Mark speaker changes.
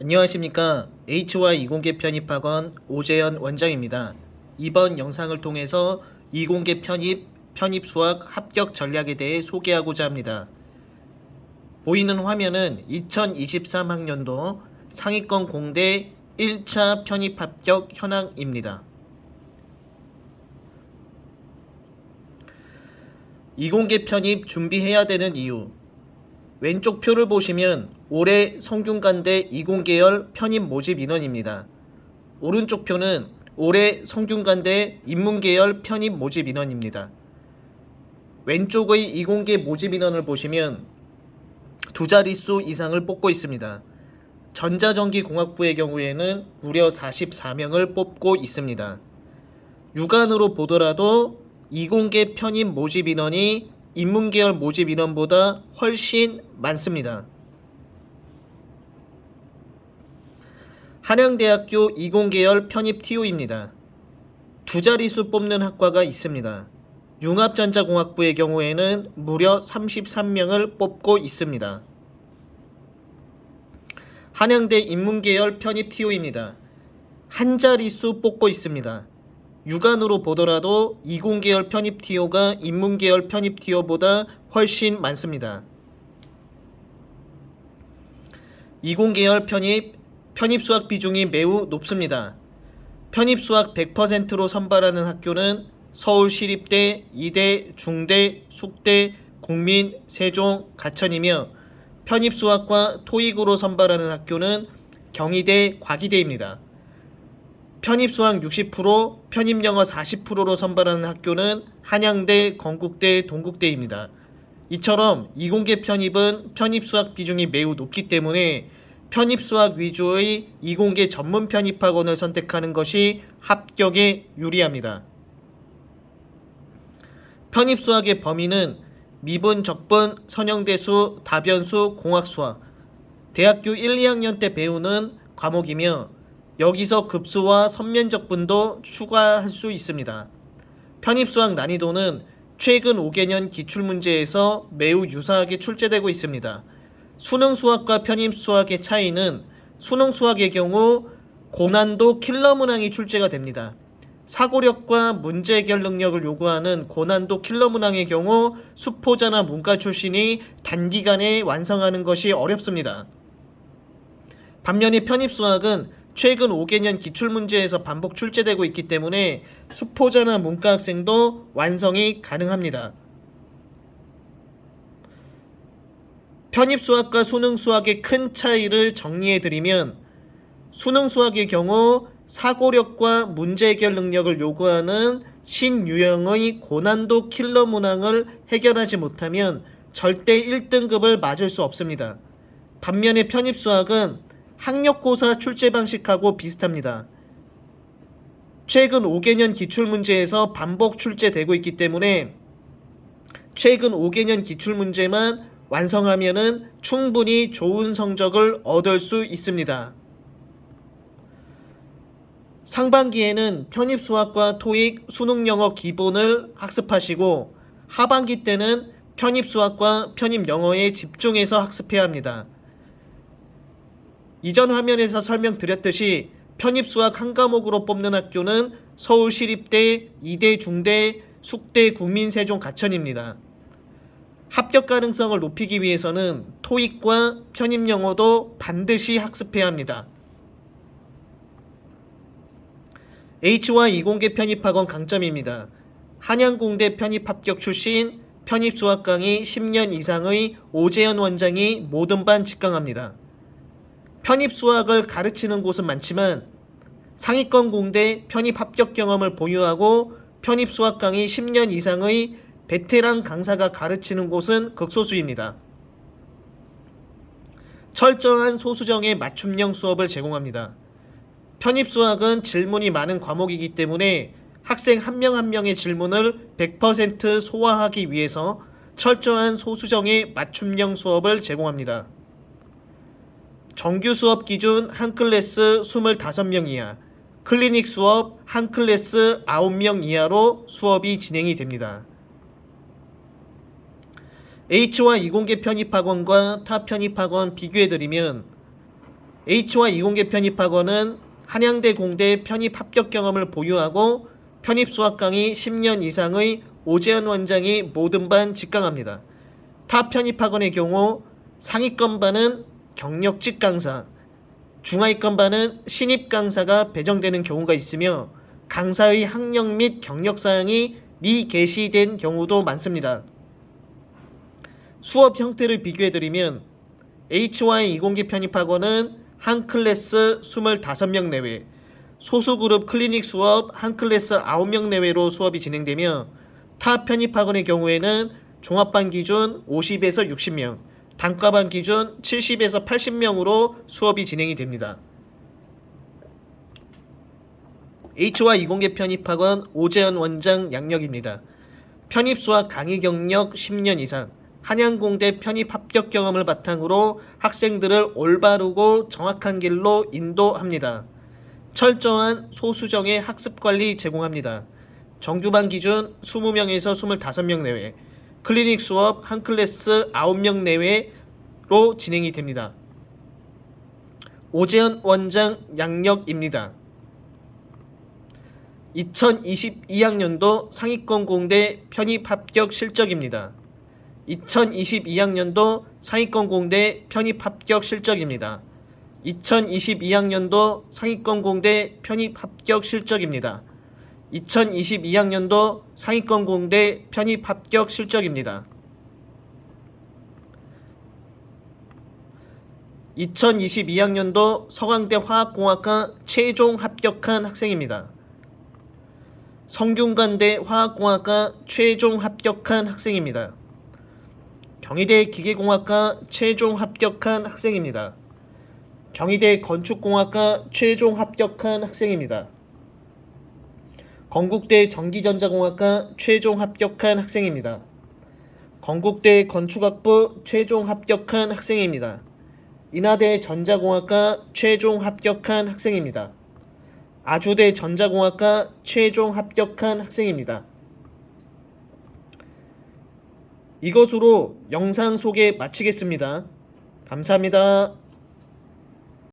Speaker 1: 안녕하십니까 HY 이공계 편입학원 오재현 원장입니다. 이번 영상을 통해서 이공계 편입, 편입 수학 합격 전략에 대해 소개하고자 합니다. 보이는 화면은 2023학년도 상위권 공대 1차 편입 합격 현황입니다. 이공계 편입 준비해야 되는 이유 왼쪽 표를 보시면 올해 성균관대 이공계열 편입 모집 인원입니다. 오른쪽 표는 올해 성균관대 인문계열 편입 모집 인원입니다. 왼쪽의 이공계 모집 인원을 보시면 두 자릿수 이상을 뽑고 있습니다. 전자전기공학부의 경우에는 무려 44명을 뽑고 있습니다. 육안으로 보더라도 이공계 편입 모집 인원이 인문계열 모집 인원보다 훨씬 많습니다. 한양대학교 이공계열 편입 TO입니다. 두 자릿수 뽑는 학과가 있습니다. 융합전자공학부의 경우에는 무려 33명을 뽑고 있습니다. 한양대 인문계열 편입 TO입니다. 한 자릿수 뽑고 있습니다. 육안으로 보더라도 이공계열 편입 TO가 인문계열 편입 TO보다 훨씬 많습니다. 이공계열 편입, 편입 수학 비중이 매우 높습니다. 편입 수학 100%로 선발하는 학교는 서울시립대, 이대, 중대, 숙대, 국민, 세종, 가천이며 편입 수학과 토익으로 선발하는 학교는 경희대, 과기대입니다. 편입 수학 60%, 편입 영어 40%로 선발하는 학교는 한양대, 건국대, 동국대입니다. 이처럼 이공계 편입은 편입 수학 비중이 매우 높기 때문에 편입 수학 위주의 이공계 전문 편입 학원을 선택하는 것이 합격에 유리합니다. 편입 수학의 범위는 미분, 적분, 선형대수, 다변수, 공학수학, 대학교 1, 2학년 때 배우는 과목이며 여기서 급수와 선면적분도 추가할 수 있습니다. 편입 수학 난이도는 최근 5개년 기출문제에서 매우 유사하게 출제되고 있습니다. 수능 수학과 편입 수학의 차이는 수능 수학의 경우 고난도 킬러 문항이 출제가 됩니다. 사고력과 문제 해결 능력을 요구하는 고난도 킬러 문항의 경우 수포자나 문과 출신이 단기간에 완성하는 것이 어렵습니다. 반면에 편입 수학은 최근 5개년 기출문제에서 반복 출제되고 있기 때문에 수포자나 문과 학생도 완성이 가능합니다. 편입 수학과 수능 수학의 큰 차이를 정리해 드리면 수능 수학의 경우 사고력과 문제 해결 능력을 요구하는 신유형의 고난도 킬러 문항을 해결하지 못하면 절대 1등급을 맞을 수 없습니다. 반면에 편입 수학은 학력고사 출제 방식하고 비슷합니다. 최근 5개년 기출문제에서 반복 출제되고 있기 때문에 최근 5개년 기출문제만 완성하면은 충분히 좋은 성적을 얻을 수 있습니다. 상반기에는 편입 수학과 토익, 수능 영어 기본을 학습하시고 하반기 때는 편입 수학과 편입 영어에 집중해서 학습해야 합니다. 이전 화면에서 설명드렸듯이 편입 수학 한 과목으로 뽑는 학교는 서울시립대, 이대 중대, 숙대 국민세종 가천입니다. 합격 가능성을 높이기 위해서는 토익과 편입 영어도 반드시 학습해야 합니다. H와 이공계 편입학원 강점입니다. 한양공대 편입 합격 출신 편입 수학 강의 10년 이상의 오재현 원장이 모든 반 직강합니다. 편입 수학을 가르치는 곳은 많지만 상위권 공대 편입 합격 경험을 보유하고 편입 수학 강의 10년 이상의 베테랑 강사가 가르치는 곳은 극소수입니다. 철저한 소수정의 맞춤형 수업을 제공합니다. 편입 수학은 질문이 많은 과목이기 때문에 학생 한 명 한 명의 질문을 100% 소화하기 위해서 철저한 소수정의 맞춤형 수업을 제공합니다. 정규 수업 기준 한 클래스 25명 이하, 클리닉 수업 한 클래스 9명 이하로 수업이 진행이 됩니다. H와 이공계 편입학원과 타 편입학원 비교해드리면 H와 이공계 편입학원은 한양대 공대 편입 합격 경험을 보유하고 편입 수학 강의 10년 이상의 오재현 원장이 모든 반 직강합니다. 타 편입학원의 경우 상위권 반은 경력직 강사, 중하위권 반은 신입 강사가 배정되는 경우가 있으며 강사의 학력 및 경력 사항이 미게시된 경우도 많습니다. 수업 형태를 비교해드리면 HY 이공계 편입학원은 한 클래스 25명 내외, 소수그룹 클리닉 수업 한 클래스 9명 내외로 수업이 진행되며 타 편입학원의 경우에는 종합반 기준 50에서 60명, 단과반 기준 70에서 80명으로 수업이 진행이 됩니다. H와 이공계 편입학원 오재현 원장 양력입니다. 편입 수학 강의 경력 10년 이상, 한양공대 편입 합격 경험을 바탕으로 학생들을 올바르고 정확한 길로 인도합니다. 철저한 소수정의 학습 관리 제공합니다. 정규반 기준 20명에서 25명 내외, 클리닉 수업 한 클래스 9명 내외로 진행이 됩니다. 오재현 원장 양력입니다. 2022학년도 상위권 공대 편입 합격 실적입니다. 2022학년도 상위권 공대 편입 합격 실적입니다. 2022학년도 상위권 공대 편입 합격 실적입니다. 2022학년도 상위권 공대 편입 합격 실적입니다. 2022학년도 서강대 화학공학과 최종 합격한 학생입니다. 성균관대 화학공학과 최종 합격한 학생입니다. 경희대 기계공학과 최종 합격한 학생입니다. 경희대 건축공학과 최종 합격한 학생입니다. 건국대 전기전자공학과 최종 합격한 학생입니다. 건국대 건축학부 최종 합격한 학생입니다. 인하대 전자공학과 최종 합격한 학생입니다. 아주대 전자공학과 최종 합격한 학생입니다. 이것으로 영상 소개 마치겠습니다. 감사합니다.